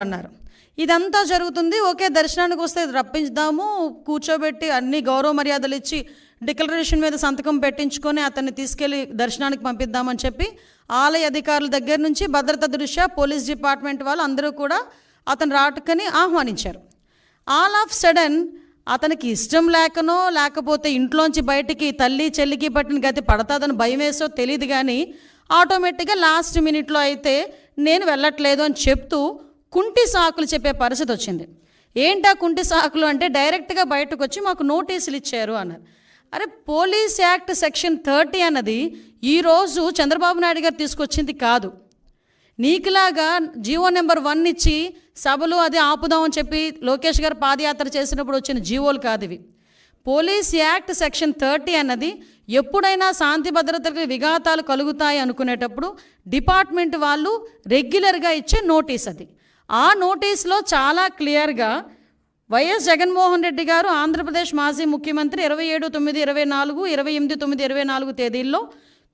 అన్నారు. ఇదంతా జరుగుతుంది. ఓకే దర్శనానికి వస్తే రప్పించుదాము కూర్చోబెట్టి అన్ని గౌరవ మర్యాదలు ఇచ్చి డిక్లరేషన్ మీద సంతకం పెట్టించుకొని అతన్ని తీసుకెళ్ళి దర్శనానికి పంపిద్దామని చెప్పి ఆలయ అధికారుల దగ్గర నుంచి భద్రత దృష్ట్యా పోలీస్ డిపార్ట్మెంట్ వాళ్ళు అందరూ కూడా అతను రాటకని ఆహ్వానించారు. ఆల్ ఆఫ్ సడన్ అతనికి ఇష్టం లేకనో లేకపోతే ఇంట్లోంచి బయటికి తల్లి చెల్లికి పట్టిన గతి పడతాదని భయం వేసో తెలియదు కానీ ఆటోమేటిక్గా లాస్ట్ మినిట్లో అయితే నేను వెళ్ళట్లేదు అని చెప్తూ కుంటి సాకులు చెప్పే పరిస్థితి వచ్చింది. ఏంటా కుంటి సాకులు అంటే డైరెక్ట్గా బయటకు వచ్చి మాకు నోటీసులు ఇచ్చారు అన్నారు. అరే పోలీస్ యాక్ట్ సెక్షన్ థర్టీ అన్నది ఈరోజు చంద్రబాబు నాయుడు గారు తీసుకొచ్చింది కాదు. నీకులాగా జీవో నెంబర్ వన్ ఇచ్చి సభలు అది ఆపుదామని చెప్పి లోకేష్ గారు పాదయాత్ర చేసినప్పుడు వచ్చిన జీవోలు కాదు ఇవి. పోలీస్ యాక్ట్ సెక్షన్ థర్టీ అన్నది ఎప్పుడైనా శాంతి భద్రతలకు విఘాతాలు కలుగుతాయి అనుకునేటప్పుడు డిపార్ట్మెంట్ వాళ్ళు రెగ్యులర్గా ఇచ్చే నోటీస్ అది. ఆ నోటీస్లో చాలా క్లియర్గా వైఎస్ జగన్మోహన్ రెడ్డి గారు ఆంధ్రప్రదేశ్ మాజీ ముఖ్యమంత్రి ఇరవై ఏడు తొమ్మిది ఇరవై నాలుగు ఇరవై ఎనిమిది తొమ్మిది ఇరవై నాలుగు తేదీల్లో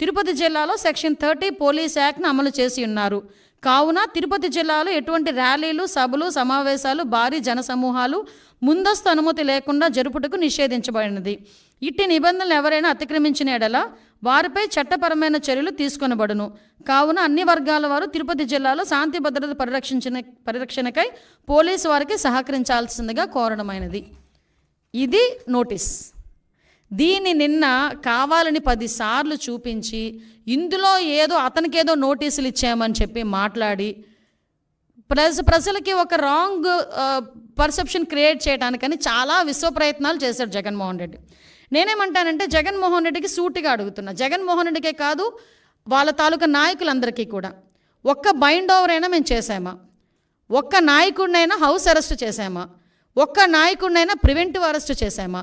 తిరుపతి జిల్లాలో సెక్షన్ థర్టీ పోలీస్ యాక్ట్ను అమలు చేసి ఉన్నారు. కావున తిరుపతి జిల్లాలో ఎటువంటి ర్యాలీలు సభలు సమావేశాలు భారీ జనసమూహాలు ముందస్తు అనుమతి లేకుండా జరుపుటకు నిషేధించబడినది. ఇట్టి నిబంధనలు ఎవరైనా అతిక్రమించిన ఎడల వారిపై చట్టపరమైన చర్యలు తీసుకొనబడును. కావున అన్ని వర్గాల వారు తిరుపతి జిల్లాలో శాంతి భద్రత పరిరక్షించిన పరిరక్షణకై పోలీసు వారికి సహకరించాల్సిందిగా కోరడమైనది. ఇది నోటీస్. దీన్ని నిన్న కావాలని పదిసార్లు చూపించి ఇందులో ఏదో అతనికేదో నోటీసులు ఇచ్చామని చెప్పి మాట్లాడి ప్రజ ప్రజలకి ఒక రాంగ్ పర్సెప్షన్ క్రియేట్ చేయడానికని చాలా విశ్వ ప్రయత్నాలు చేశాడు జగన్మోహన్ రెడ్డి. నేనేమంటానంటే జగన్మోహన్ రెడ్డికి సూటిగా అడుగుతున్నా. జగన్మోహన్ రెడ్డికే కాదు వాళ్ళ తాలూకా నాయకులందరికీ కూడా. ఒక్క బైండ్ ఓవర్ అయినా మేము చేసామా ఒక్క నాయకుడినైనా హౌస్ అరెస్ట్ చేశామా? ఒక్క నాయకుడినైనా ప్రివెంటివ్ అరెస్ట్ చేశామా?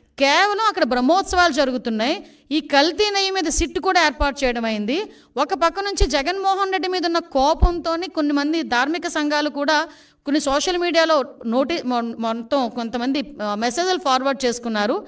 కేవలం అక్కడ బ్రహ్మోత్సవాలు జరుగుతున్నాయి. ఈ కల్తీ నెయ్యి మీద సిట్ కూడా ఏర్పాటు చేయడం అయింది. ఒక పక్క నుంచి జగన్మోహన్ రెడ్డి మీద ఉన్న కోపంతో కొన్ని మంది ధార్మిక సంఘాలు కూడా కొన్ని సోషల్ మీడియాలో నోటి మొ- మొత్తం కొంతమంది మెసేజ్లు ఫార్వర్డ్ చేసుకున్నారు.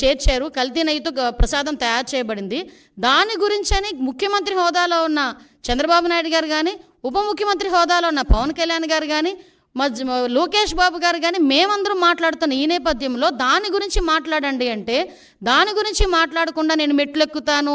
చేర్చారు. కల్తీ నెయ్యితో ప్రసాదం తయారు చేయబడింది. దాని గురించని ముఖ్యమంత్రి హోదాలో ఉన్న చంద్రబాబు నాయుడు గారు కానీ ఉప ముఖ్యమంత్రి హోదాలో ఉన్న పవన్ కళ్యాణ్ గారు కానీ మధ్య లోకేష్ బాబు గారు కానీ మేమందరం మాట్లాడుతున్న ఈ నేపథ్యంలో దాని గురించి మాట్లాడండి అంటే దాని గురించి మాట్లాడకుండా నేను మెట్లు ఎక్కుతాను